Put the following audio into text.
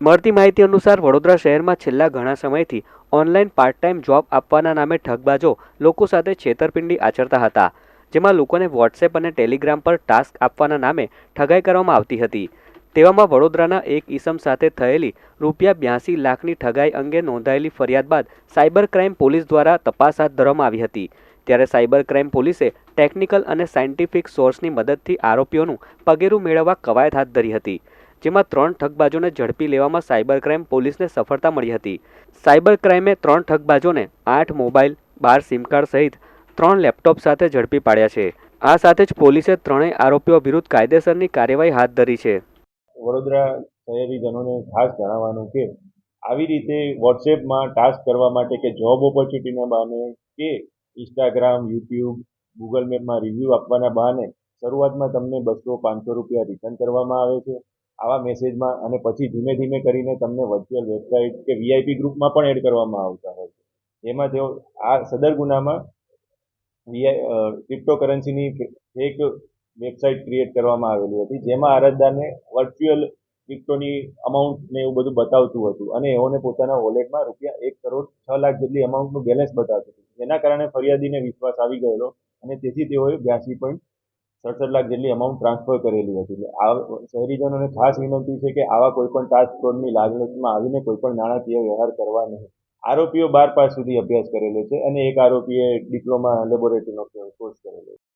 મળતી માહિતી અનુસાર વડોદરા શહેરમાં છેલ્લા ઘણા સમયથી ઓનલાઈન પાર્ટ ટાઈમ જોબ આપવાના નામે ઠગબાજો લોકો સાથે છેતરપિંડી આચરતા હતા, જેમાં લોકોને વોટ્સએપ અને ટેલિગ્રામ પર ટાસ્ક આપવાના નામે ઠગાઈ કરવામાં આવતી હતી. તેવામાં વડોદરાના એક ઈસમ સાથે થયેલી રૂપિયા બ્યાસી લાખની ઠગાઈ અંગે નોંધાયેલી ફરિયાદ બાદ સાયબર ક્રાઇમ પોલીસ દ્વારા તપાસ હાથ ધરવામાં આવી હતી. ત્યારે સાયબર ક્રાઇમ પોલીસે ટેકનિકલ અને સાયન્ટિફિક સોર્સની મદદથી આરોપીઓનું પગેરું મેળવવા કવાયત હાથ ધરી હતી. જેમાં ત્રણ ઠગબાજોને ઝડપી લેવામાં સાયબર ક્રાઇમ પોલીસને સફળતા મળી હતી. સાયબર ક્રાઇમે ત્રણ ઠગબાજોને આઠ મોબાઈલ બાર સિમ કાર્ડ સહિત ત્રણ લેપટોપ સાથે ઝડપી પાડ્યા છે. આ સાથે જ પોલીસે ત્રણેય આરોપીઓ વિરુદ્ધ કાયદેસરની કાર્યવાહી હાથ ધરી છે. વડોદરા શહેરીજનોને ખાસ જણાવવાનું કે, આવી રીતે વોટ્સએપમાં ટાસ્ક કરવા માટે કે જોબ ઓપોર્ચ્યુનિટીના બહાને કે ઇન્સ્ટાગ્રામ, યુટ્યુબ, ગૂગલ મેપમાં રિવ્યૂ આપવાના બહાને શરૂઆતમાં તમને બસો પાંચસો રૂપિયા રિટર્ન કરવામાં આવે છે. આવા મેસેજમાં અને પછી ધીમે ધીમે કરીને તમને વર્ચ્યુઅલ વેબસાઇટ કે વીઆઈપી ગ્રુપમાં પણ એડ કરવામાં આવતા હોય છે. જેમાં તેઓ આ સદર ગુનામાં વીઆઈ ક્રિપ્ટોકરન્સીની એક વેબસાઇટ ક્રિએટ કરવામાં આવેલી હતી, જેમાં અરજદારને વર્ચ્યુઅલ ક્રિપ્ટોની અમાઉન્ટ ને એવું બધું બતાવતું હતું અને એઓને પોતાના વોલેટમાં રૂપિયા એક કરોડ છ લાખ જેટલી અમાઉન્ટનું બેલેન્સ બતાવતું હતું. જેના કારણે ફરિયાદીને વિશ્વાસ આવી ગયેલો અને તેથી તેઓએ બ્યાસી પોઈન્ટ સડસઠ લાખ જેટલી અમાઉન્ટ ટ્રાન્સફર કરેલી હતી. એટલે આ શહેરીજનોને ખાસ વિનંતી છે કે આવા કોઈ પણ ટાસ્ક ફોર્સની લાગણીમાં આવીને કોઈ પણ નાણાકીય વ્યવહાર કરવા નહીં. આરોપીઓ બાર પાસ સુધી અભ્યાસ કરેલો છે અને એક આરોપીએ ડિપ્લોમા લેબોરેટરીનો કોર્સ કરેલો છે.